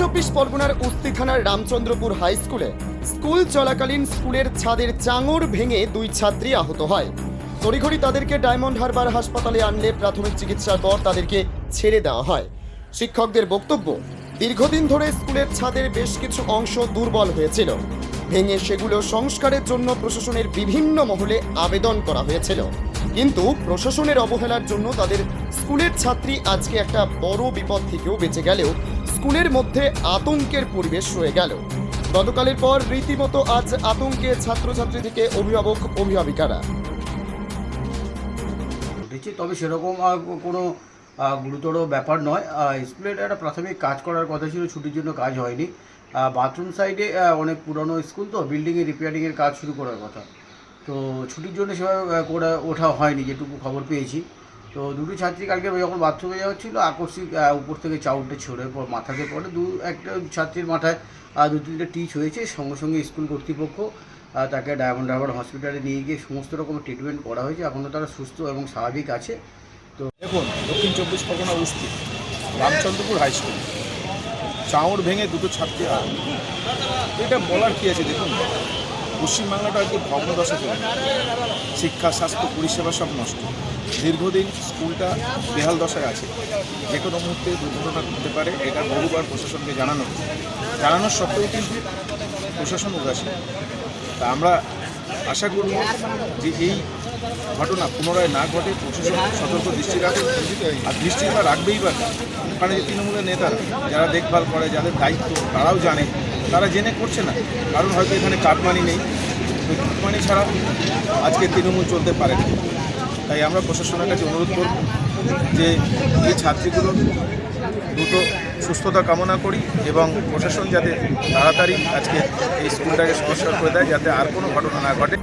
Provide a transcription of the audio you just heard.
চব্বিশ পরগনার উস্তি থানার রামচন্দ্রপুর হাই স্কুলে স্কুল চলাকালীন স্কুলের ছাদের চাঙড় ভেঙে দুই ছাত্রী আহত হয়। তড়িঘড়ি তাদেরকে ডায়মন্ড হারবার হাসপাতালে আনলে প্রাথমিক চিকিৎসার পর তাদেরকে ছেড়ে দেওয়া হয়। শিক্ষকদের বক্তব্য, দীর্ঘদিন ধরে স্কুলের ছাদের বেশ কিছু অংশ দুর্বল হয়েছিল। ভেঙে সেগুলো সংস্কারের জন্য প্রশাসনের বিভিন্ন মহলে আবেদন করা হয়েছিল। কিন্তু প্রশাসনের অবহেলার জন্য তাদের স্কুলের ছাত্রী আজকে একটা বড় বিপদ থেকেও বেঁচে গেলেও স্কুলের মধ্যে আতঙ্কের পরিবেশ রয়ে গেল। গতকালের পর রীতিমতো আজ আতঙ্কে ছাত্রছাত্রী থেকে অভিভাবক, অভিভাবিকারা। তবে সেরকম কোনো গুরুতর ব্যাপার নয়। স্কুলের একটা প্রাথমিক কাজ করার কথা ছিল, ছুটির জন্য কাজ হয়নি। বাথরুম সাইডে অনেক পুরনো স্কুল তো বিল্ডিংয়ে রিপেয়ারিংয়ের কাজ শুরু করার কথা। তো ছুটির জন্য সেভাবে করে ওঠা হয়নি, যেটুকু খবর পেয়েছি। তো দুটো ছাত্রী কালকে যখন বাথরুমে যাওয়া ছিল আকস্মিক উপর থেকে চাউলটা ছড়ে পর মাথাতে পড়ে। দু, একটা ছাত্রীর মাথায় দু, তিনটে টিচ হয়েছে। সঙ্গে সঙ্গে স্কুল কর্তৃপক্ষ তাকে ডায়মন্ড হারবার হসপিটালে নিয়ে গিয়ে সমস্ত রকম ট্রিটমেন্ট করা হয়েছে। এখনও তারা সুস্থ এবং স্বাভাবিক আছে। দেখুন, দক্ষিণ চব্বিশ পরগনা উস্তি রামচন্দ্রপুর হাই স্কুল চাঁড় ভেঙে দুটো ছাত্রী আহত এটা বলার কী আছে দেখুন? পশ্চিমবাংলাটা একটু ভগ্নদশা চলে শিক্ষা, স্বাস্থ্য, পরিষেবা সব নষ্ট। দীর্ঘদিন স্কুলটা বেহাল দশায় আছে। যে কোনো মুহূর্তে দুর্ঘটনা ঘটতে পারে, এটা বহুবার প্রশাসনকে জানানো। জানানোর সত্ত্বেও কিন্তু প্রশাসন উদাসীন। তা আমরা আশা করব যে এই ঘটনা পুনরায় না ঘটে, প্রশাসন সতর্ক দৃষ্টি রাখে, আর দৃষ্টি বা রাখবেই বা? ওখানে যে তৃণমূলের নেতারা, যারা দেখভাল করে, যাদের দায়িত্ব, তারাও জানে, তারা জেনে করছে না। কারণ হয়তো এখানে কাটমানি নেই। ওই কাটমানি ছাড়া আজকে তৃণমূল চলতে পারে না। তাই আমরা প্রশাসনের কাছে অনুরোধ করব যে এই ছাত্রীগুলো দ্রুত সুস্থতা কামনা করি এবং প্রশাসন যাতে তাড়াতাড়ি আজকে এই স্কুলটাকে সংস্কার করে দেয়, যাতে আর কোনো ঘটনা না ঘটে।